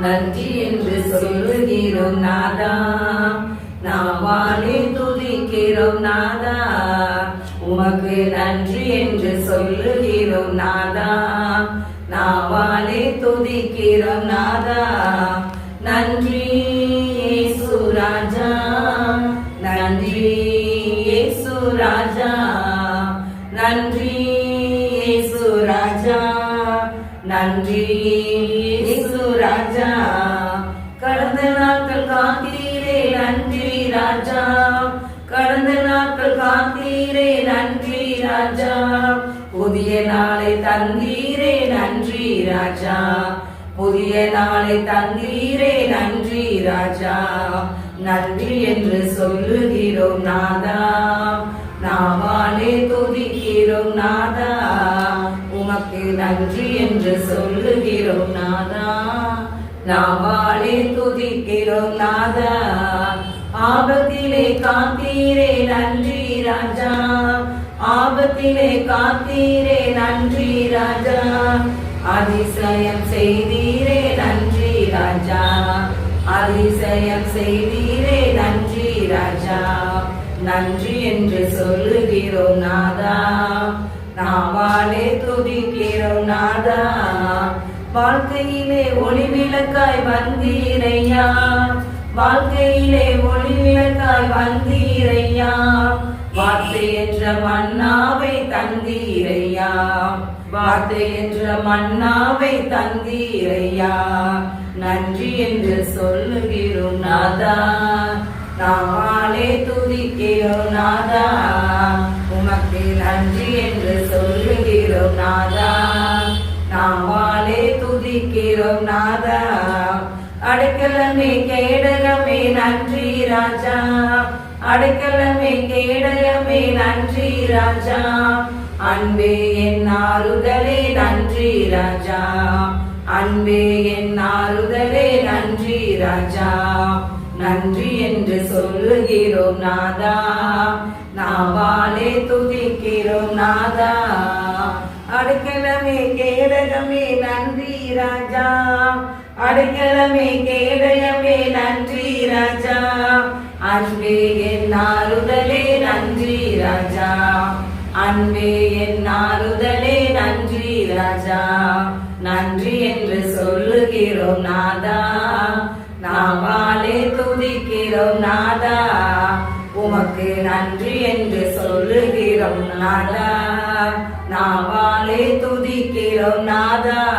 நன்றி என்று சொல்லுகிறோம் நாதா. நாவாலே துதிக்கிறோம் நாதா. உமக்கு நன்றி என்று சொல்லுகிறோம் நாதா. நாவாலே துதிக்கிறோம் நாதா. நன்றி சுராஜா ராஜா. நன்றி இயேசு ராஜா. நன்றி சுராஜா ராஜா. நன்றி இயேசு ராஜா. புதிய நாளை தந்தீரே நன்றி ராஜா. புதிய நாளை தந்தீரே நன்றி ராஜா. நன்றி என்று சொல்லுகிறோம் நாதா. நாவாலே துதிக்கிறோம் நாதா. உமக்கு நன்றி என்று சொல்லுகிறோம் நாதா. நாவாலே துதிக்கிறோம் நாதா. ஆபத்திலே காத்தீரே நன்றி ராஜா. ஆபத்திலே காத்தீரே நன்றி ராஜா. அதிசயம் செய்தீரே நன்றி ராஜா. அதிசயம் செய்தீரே நன்றி ராஜா. நன்றி என்று சொல்லுகிறோம் நாதா. நாவாலே துதிக்கிறோம் நாதா. வாழ்க்கையிலே ஒளி விளக்காய் வந்தீரையா. வாழ்க்கையிலே ஒளி விளக்காய் வந்தீரையா. வார்த்தையற்ற மன்னாவை தந்தீரையா வார்த்தையற்ற மன்னாவை தந்தீரையா நன்றி என்று சொல்லுகிறோம் நாதா. நாமாலே துதிக்கிறோம் நாதா. உமக்கு நன்றி என்று சொல்லுகிறோம் நாதா. நாமாலே துதிக்கிறோம் நாதா. அடைக்கலமே கேடகமே நன்றி ராஜா. அடைக்கலமே கேடலமே நன்றி ராஜா. அன்பே என் ஆறுதலே நன்றி ராஜா. அன்பே என் ஆறுதலே நன்றி ராஜா. நன்றி என்று சொல்லுகிறோம் நாதா. நாவாலே துதிக்கிறோம் நாதா. அடைக்கலமே கேடகமே நன்றி ராஜா. அடைக்கலமே கேடகமே நன்றி ராஜா. அன்பே என் ஆறுதலே நன்றி ராஜா. அன்பே என் ஆறுதலே நன்றி ராஜா. நன்றி என்று சொல்லுகிறோம் நாதா. நாவாலே துதிக்கிறோம் நாதா. உமக்கு நன்றி என்று சொல்லுகிறோம் நாதா. நாவாலே துதிக்கிறோம் நாதா.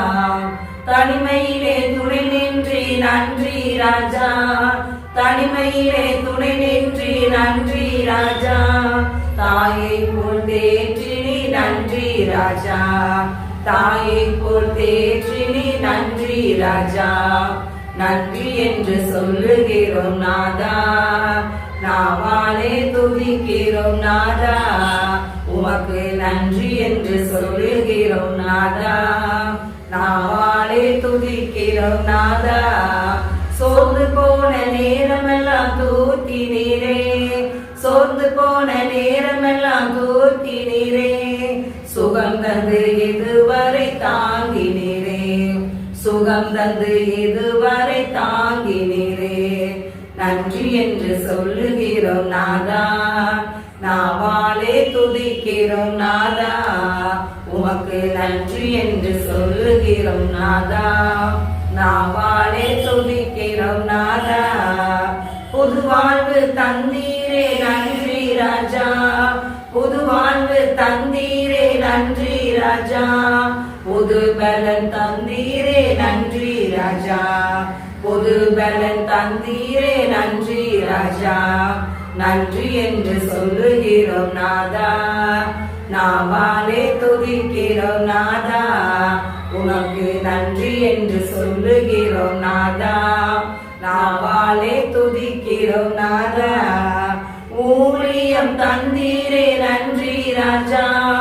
தனிமையிலே துணை நின்றி நன்றி ராஜா. தனிமையிலே துணை நின்றி நன்றி ராஜா. தாயை போல் தேற்றினி நன்றி ராஜா. தாயை போல் தேற்றினி நன்றி ராஜா. நன்றி என்று சொல்லுகிறோம் நாதா. நாவாலே துதிக்கிறோம் நாதா. உமக்கு நன்றி என்று சொல்லுகிறோம் நாதா. நாவாலே துதிக்கிறோம் நாதா. சுகம் தந்து இதுவரை தாங்கினீரே. நன்றி என்று சொல்லுகிறோம் நாதா. நாவாலே துதிக்கிறோம் நாதா. உமக்கு நன்றி என்று சொல்லுகிறோம் நாதா. நாவாலே துதிக்கிறோம் நாதா. புது வாழ்வு தந்தீரே நன்றி ராஜா. புது வாழ்வு தந்தீரே நன்றி ராஜா. புது பலன் தந்தீரே நன்றி ராஜா. புது பலன் தந்தீரே நன்றி ராஜா. நன்றி என்று சொல்லுகிறோம் நாதா. நாவாலே துதிக்கிறோம் நாதா. உனக்கு நன்றி என்று சொல்லுகிறோம் நாதா. நாவாலே துதிக்கிறோம் நாதா. ஊழியம் தந்தீரே நன்றி ராஜா.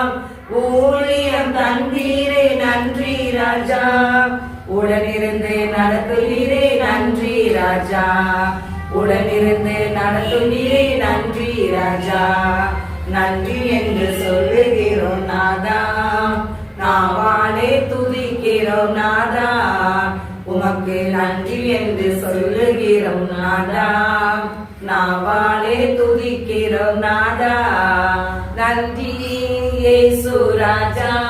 ராஜா. உடனிருந்து நடத்துகிறே நன்றி ராஜா. உடனிருந்து நடத்துகிறே நன்றி ராஜா. நன்றி என்று சொல்லுகிறோம் நாதா. நாவாலே துதிக்கிறோம் நாதா. உமக்கு நன்றி என்று சொல்லுகிறோம் நாதா. நாவாலே துதிக்கிறோம் நாதா. நன்றி ஏசு ராஜா.